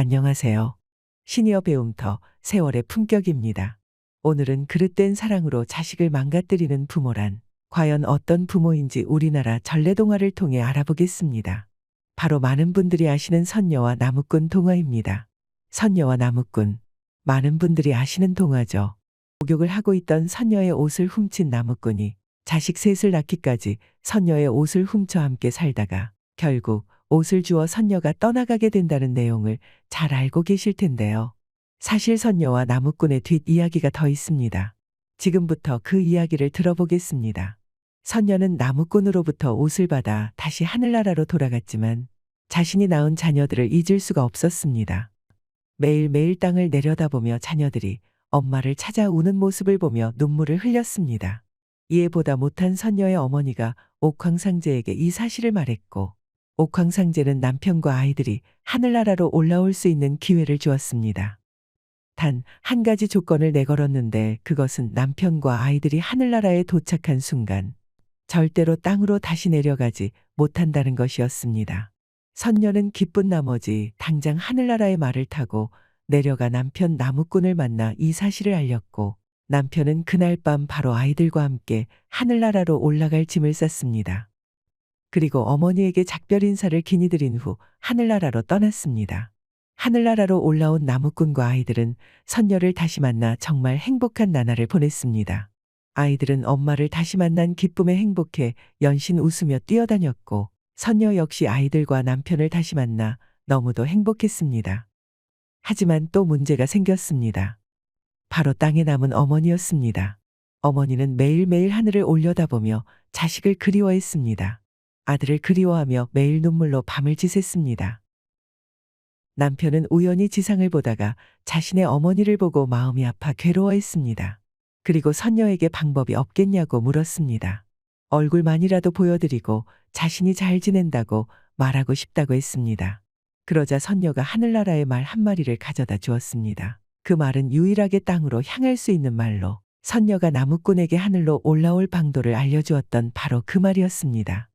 안녕하세요. 시니어 배움터 세월의 품격입니다. 오늘은 그릇된 사랑으로 자식을 망가뜨리는 부모란 과연 어떤 부모인지 우리나라 전래동화를 통해 알아보겠습니다. 바로 많은 분들이 아시는 선녀와 나무꾼 동화입니다. 선녀와 나무꾼. 많은 분들이 아시는 동화죠. 목욕을 하고 있던 선녀의 옷을 훔친 나무꾼이 자식 셋을 낳기까지 선녀의 옷을 훔쳐 함께 살다가 결국 옷을 주어 선녀가 떠나가게 된다는 내용을 잘 알고 계실 텐데요. 사실 선녀와 나무꾼의 뒷이야기가 더 있습니다. 지금부터 그 이야기를 들어보겠습니다. 선녀는 나무꾼으로부터 옷을 받아 다시 하늘나라로 돌아갔지만 자신이 낳은 자녀들을 잊을 수가 없었습니다. 매일매일 땅을 내려다보며 자녀들이 엄마를 찾아 우는 모습을 보며 눈물을 흘렸습니다. 이에 보다 못한 선녀의 어머니가 옥황상제에게 이 사실을 말했고 옥황상제는 남편과 아이들이 하늘나라로 올라올 수 있는 기회를 주었습니다. 단 한 가지 조건을 내걸었는데 그것은 남편과 아이들이 하늘나라에 도착한 순간 절대로 땅으로 다시 내려가지 못한다는 것이었습니다. 선녀는 기쁜 나머지 당장 하늘나라의 말을 타고 내려가 남편 나무꾼을 만나 이 사실을 알렸고 남편은 그날 밤 바로 아이들과 함께 하늘나라로 올라갈 짐을 쌌습니다. 그리고 어머니에게 작별 인사를 기니 드린 후 하늘나라로 떠났습니다. 하늘나라로 올라온 나무꾼과 아이들은 선녀를 다시 만나 정말 행복한 나날을 보냈습니다. 아이들은 엄마를 다시 만난 기쁨에 행복해 연신 웃으며 뛰어다녔고 선녀 역시 아이들과 남편을 다시 만나 너무도 행복했습니다. 하지만 또 문제가 생겼습니다. 바로 땅에 남은 어머니였습니다. 어머니는 매일매일 하늘을 올려다보며 자식을 그리워했습니다. 아들을 그리워하며 매일 눈물로 밤을 지샜습니다. 남편은 우연히 지상을 보다가 자신의 어머니를 보고 마음이 아파 괴로워했습니다. 그리고 선녀에게 방법이 없겠냐고 물었습니다. 얼굴만이라도 보여드리고 자신이 잘 지낸다고 말하고 싶다고 했습니다. 그러자 선녀가 하늘나라의 말 한마리를 가져다 주었습니다. 그 말은 유일하게 땅으로 향할 수 있는 말로 선녀가 나무꾼에게 하늘로 올라올 방도를 알려주었던 바로 그 말이었습니다.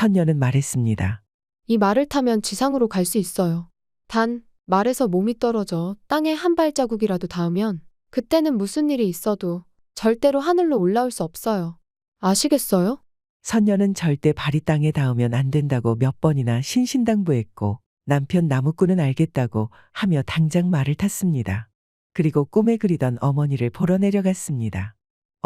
선녀는 말했습니다. 이 말을 타면 지상으로 갈 수 있어요. 단, 말에서 몸이 떨어져 땅에 한 발자국이라도 닿으면 그때는 무슨 일이 있어도 절대로 하늘로 올라올 수 없어요. 아시겠어요? 선녀는 절대 발이 땅에 닿으면 안 된다고 몇 번이나 신신당부했고 남편 나무꾼은 알겠다고 하며 당장 말을 탔습니다. 그리고 꿈에 그리던 어머니를 보러 내려갔습니다.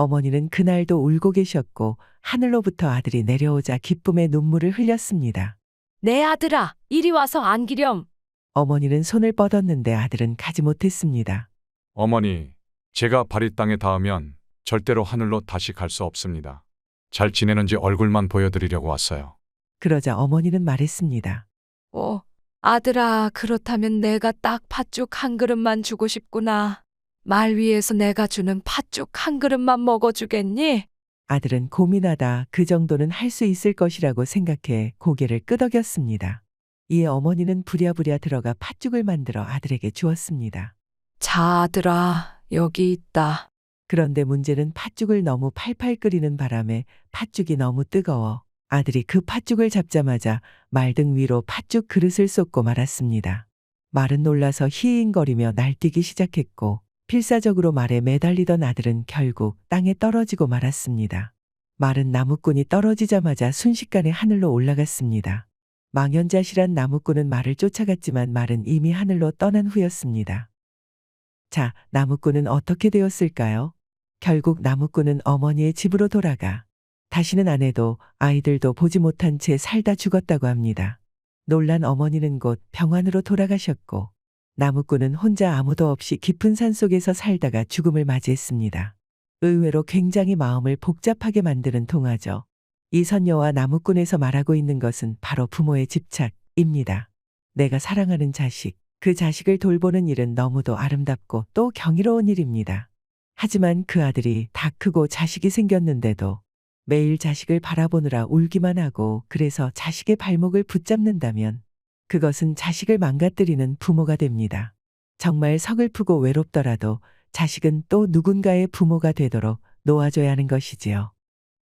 어머니는 그날도 울고 계셨고 하늘로부터 아들이 내려오자 기쁨의 눈물을 흘렸습니다. 내 아들아, 이리 와서 안기렴. 어머니는 손을 뻗었는데 아들은 가지 못했습니다. 어머니, 제가 발이 땅에 닿으면 절대로 하늘로 다시 갈 수 없습니다. 잘 지내는지 얼굴만 보여드리려고 왔어요. 그러자 어머니는 말했습니다. 오, 아들아, 그렇다면 내가 딱 팥죽 한 그릇만 주고 싶구나. 말 위에서 내가 주는 팥죽 한 그릇만 먹어주겠니? 아들은 고민하다 그 정도는 할 수 있을 것이라고 생각해 고개를 끄덕였습니다. 이에 어머니는 부랴부랴 들어가 팥죽을 만들어 아들에게 주었습니다. 자, 아들아, 여기 있다. 그런데 문제는 팥죽을 너무 팔팔 끓이는 바람에 팥죽이 너무 뜨거워 아들이 그 팥죽을 잡자마자 말등 위로 팥죽 그릇을 쏟고 말았습니다. 말은 놀라서 히잉거리며 날뛰기 시작했고 필사적으로 말에 매달리던 아들은 결국 땅에 떨어지고 말았습니다. 말은 나무꾼이 떨어지자마자 순식간에 하늘로 올라갔습니다. 망연자실한 나무꾼은 말을 쫓아갔지만 말은 이미 하늘로 떠난 후였습니다. 자, 나무꾼은 어떻게 되었을까요? 결국 나무꾼은 어머니의 집으로 돌아가 다시는 아내도 아이들도 보지 못한 채 살다 죽었다고 합니다. 놀란 어머니는 곧 병원으로 돌아가셨고 나무꾼은 혼자 아무도 없이 깊은 산 속에서 살다가 죽음을 맞이했습니다. 의외로 굉장히 마음을 복잡하게 만드는 동화죠. 이 선녀와 나무꾼에서 말하고 있는 것은 바로 부모의 집착입니다. 내가 사랑하는 자식, 그 자식을 돌보는 일은 너무도 아름답고 또 경이로운 일입니다. 하지만 그 아들이 다 크고 자식이 생겼는데도 매일 자식을 바라보느라 울기만 하고 그래서 자식의 발목을 붙잡는다면 그것은 자식을 망가뜨리는 부모가 됩니다. 정말 서글프고 외롭더라도 자식은 또 누군가의 부모가 되도록 놓아줘야 하는 것이지요.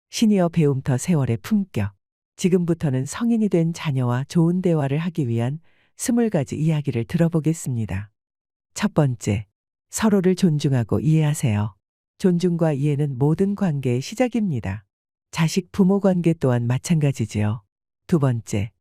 시니어 배움터 세월의 품격. 지금부터는 성인이 된 자녀와 좋은 대화를 하기 위한 스물 가지 이야기를 들어보겠습니다. 첫 번째, 서로를 존중하고 이해하세요. 존중과 이해는 모든 관계의 시작입니다. 자식 부모 관계 또한 마찬가지지요. 두 번째,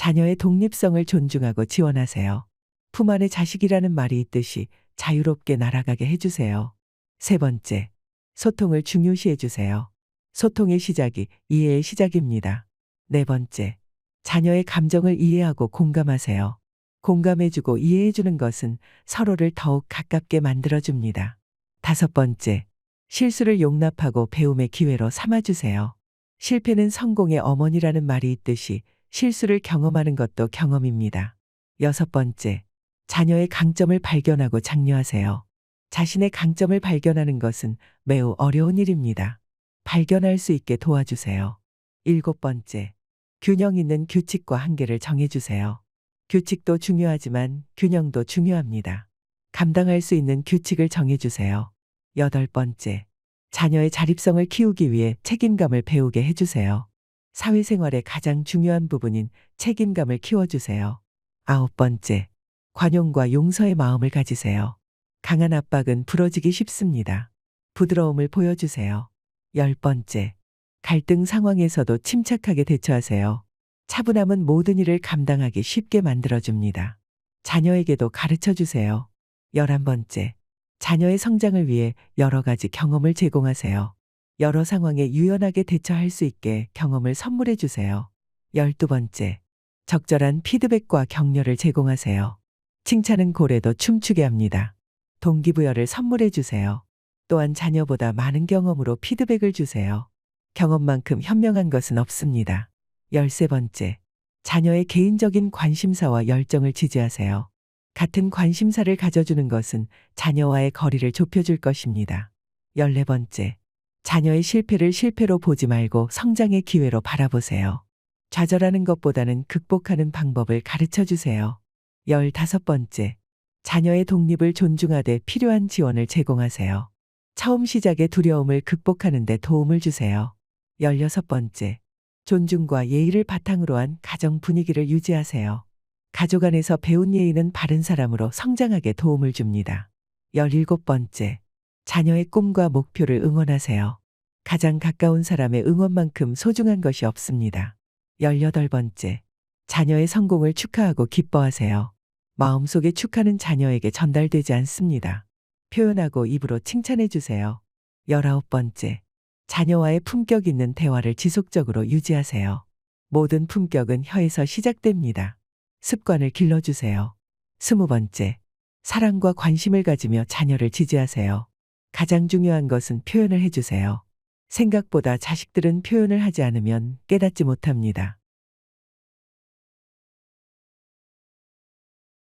자녀의 독립성을 존중하고 지원하세요. 품 안에 자식이라는 말이 있듯이 자유롭게 날아가게 해주세요. 세 번째, 소통을 중요시해 주세요. 소통의 시작이 이해의 시작입니다. 네 번째, 자녀의 감정을 이해하고 공감하세요. 공감해주고 이해해주는 것은 서로를 더욱 가깝게 만들어줍니다. 다섯 번째, 실수를 용납하고 배움의 기회로 삼아주세요. 실패는 성공의 어머니라는 말이 있듯이 실수를 경험하는 것도 경험입니다. 여섯 번째, 자녀의 강점을 발견하고 장려하세요. 자신의 강점을 발견하는 것은 매우 어려운 일입니다. 발견할 수 있게 도와주세요. 일곱 번째, 균형 있는 규칙과 한계를 정해주세요. 규칙도 중요하지만 균형도 중요합니다. 감당할 수 있는 규칙을 정해주세요. 여덟 번째, 자녀의 자립성을 키우기 위해 책임감을 배우게 해주세요. 사회생활의 가장 중요한 부분인 책임감을 키워주세요. 아홉 번째, 관용과 용서의 마음을 가지세요. 강한 압박은 부러지기 쉽습니다. 부드러움을 보여주세요. 열 번째, 갈등 상황에서도 침착하게 대처하세요. 차분함은 모든 일을 감당하기 쉽게 만들어줍니다. 자녀에게도 가르쳐 주세요. 열한 번째, 자녀의 성장을 위해 여러 가지 경험을 제공하세요. 여러 상황에 유연하게 대처할 수 있게 경험을 선물해 주세요. 열두 번째, 적절한 피드백과 격려를 제공하세요. 칭찬은 고래도 춤추게 합니다. 동기부여를 선물해 주세요. 또한 자녀보다 많은 경험으로 피드백을 주세요. 경험만큼 현명한 것은 없습니다. 열세 번째, 자녀의 개인적인 관심사와 열정을 지지하세요. 같은 관심사를 가져주는 것은 자녀와의 거리를 좁혀줄 것입니다. 열네 번째, 자녀의 실패를 실패로 보지 말고 성장의 기회로 바라보세요. 좌절하는 것보다는 극복하는 방법을 가르쳐 주세요. 열다섯 번째, 자녀의 독립을 존중하되 필요한 지원을 제공하세요. 처음 시작의 두려움을 극복하는 데 도움을 주세요. 열여섯 번째, 존중과 예의를 바탕으로 한 가정 분위기를 유지하세요. 가족 안에서 배운 예의는 바른 사람으로 성장하게 도움을 줍니다. 열일곱 번째, 자녀의 꿈과 목표를 응원하세요. 가장 가까운 사람의 응원만큼 소중한 것이 없습니다. 열여덟 번째, 자녀의 성공을 축하하고 기뻐하세요. 마음속에 축하는 자녀에게 전달되지 않습니다. 표현하고 입으로 칭찬해 주세요. 열아홉 번째, 자녀와의 품격 있는 대화를 지속적으로 유지하세요. 모든 품격은 혀에서 시작됩니다. 습관을 길러주세요. 스무 번째, 사랑과 관심을 가지며 자녀를 지지하세요. 가장 중요한 것은 표현을 해주세요. 생각보다 자식들은 표현을 하지 않으면 깨닫지 못합니다.